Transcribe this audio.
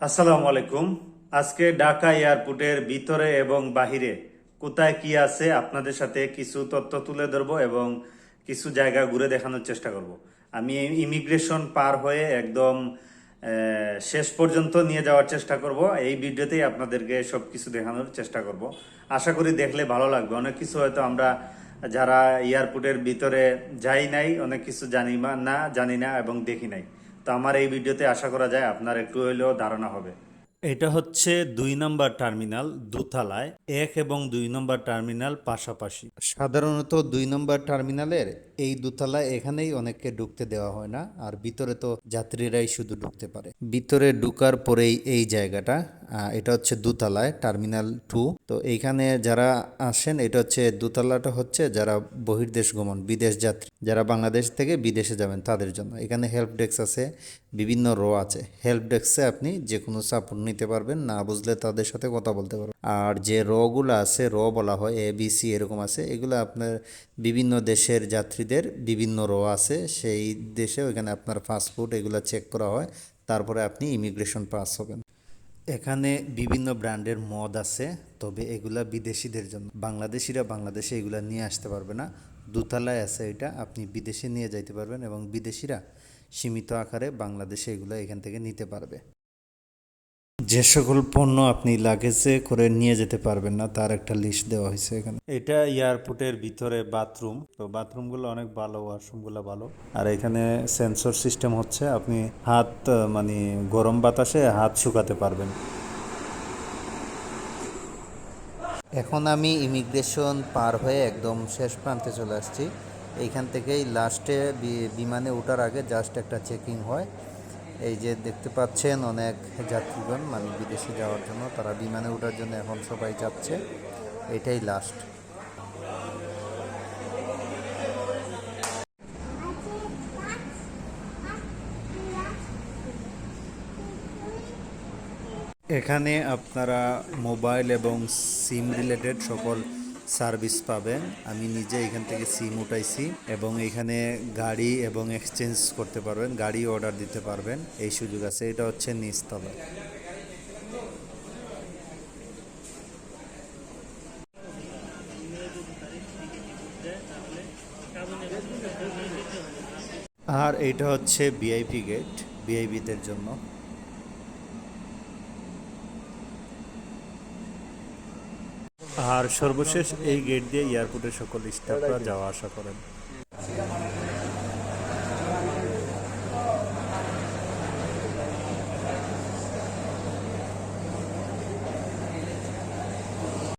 আসসালামু আলাইকুম। আজকে ঢাকা এয়ারপোর্টের ভিতরে এবং বাহিরে কোথায় কি আছে আপনাদের সাথে কিছু তথ্য তুলে ধরবো এবং কিছু জায়গা ঘুরে দেখানোর চেষ্টা করব। আমি ইমিগ্রেশন পার হয়ে একদম শেষ পর্যন্ত নিয়ে যাওয়ার চেষ্টা করব। এই ভিডিওতেই আপনাদেরকে সব কিছু দেখানোর চেষ্টা করব। আশা করি দেখলে ভালো লাগবে। অনেক কিছু হয়তো আমরা যারা এয়ারপোর্টের ভিতরে যাই নাই, অনেক কিছু জানি না জানি না এবং দেখি নাই। তো আমার এই ভিডিওতে আশা করা যায় আপনার একটু হইলেও ধারণা হবে। এটা হচ্ছে দুই নম্বর টার্মিনাল দুতলায় এক এবং দুই নম্বর টার্মিনাল পাশাপাশি। সাধারণত দুই নম্বর টার্মিনালের এই দুতালায় এখানেই অনেককে ঢুকতে দেওয়া হয় না আর ভিতরে তো যাত্রীরাই শুধু ঢুকতে পারে। ভিতরে ঢুকার পরেই এই জায়গাটা এটা হচ্ছে দোতলায়, টার্মিনাল টু। তো এইখানে যারা আসেন, এটা হচ্ছে দোতলাটা হচ্ছে যারা বহির্দেশ গমন, বিদেশ যাত্রী। যারা বাংলাদেশ থেকে বিদেশে যাবেন তাদের জন্য। এখানে হেল্প ডেস্ক আছে, বিভিন্ন রো আছে। হেল্প ডেস্কে আপনি যে কোনো সাপোর্ট নিতে পারবেন, না বুঝলে তাদের সাথে কথা বলতে পারবেন। আর যে রগুলো আছে র বলা হয় এ বি সি এরকম আছে, এগুলো আপনার বিভিন্ন দেশের যাত্রীদের বিভিন্ন র আছে। সেই দেশে ওইখানে আপনার পাসপোর্ট এগুলো চেক করা হয়, তারপরে আপনি ইমিগ্রেশন পাস হবেন। এখানে বিভিন্ন ব্র্যান্ডের মদ আছে, তবে এগুলা বিদেশিদের জন্য। বাংলাদেশিরা বাংলাদেশে এগুলা নিয়ে আসতে পারবে না। দোতলায় আছে এটা, আপনি বিদেশে নিয়ে যাইতে পারবেন এবং বিদেশিরা সীমিত আকারে বাংলাদেশে এগুলো এখান থেকে নিতে পারবে। যে সকল পণ্য আপনি লাগেজে করে নিয়ে যেতে পারবেন না তার একটা লিস্ট দেওয়া হয়েছে এখানে। এটা এয়ারপোর্টের ভিতরে বাথরুম তো বাথরুমগুলো অনেক ভালো ওয়াশরুমগুলো ভালো। আর এখানে সেন্সর সিস্টেম হচ্ছে আপনি হাত মানে গরম বাতাসে হাত শুকাতে পারবেন। এখন আমি ইমিগ্রেশন পার হয়ে একদম শেষ প্রান্তে চলে আসছি। এইখান থেকেই লাস্টে বিমানে ওঠার আগে জাস্ট একটা চেকিং হয়। এই যে দেখতে পাচ্ছেন অনেক যাত্রীগণ মানে বিদেশে যাওয়ার জন্য। তারা বিমানে ওঠার জন্য এখন সবাই যাচ্ছে। এটাই লাস্ট এখানে আপনারা মোবাইল এবং সিম রিলেটেড সকল সার্ভিস পাবেন। আমি নিজে এখান থেকে সিম উঠাইছি এবং এখানে গাড়ি এবং এক্সচেঞ্জ করতে পারবেন, গাড়ি অর্ডার দিতে পারবেন। এই সুযোগ আছে, এটা হচ্ছে নিচতলা। আর এটা হচ্ছে ভিআইপি গেট, ভিআইপিদের জন্য। আর সর্বশেষ এই গেট দিয়ে এয়ারপোর্টে সকল স্টাফরা যাওয়া আসা করেন।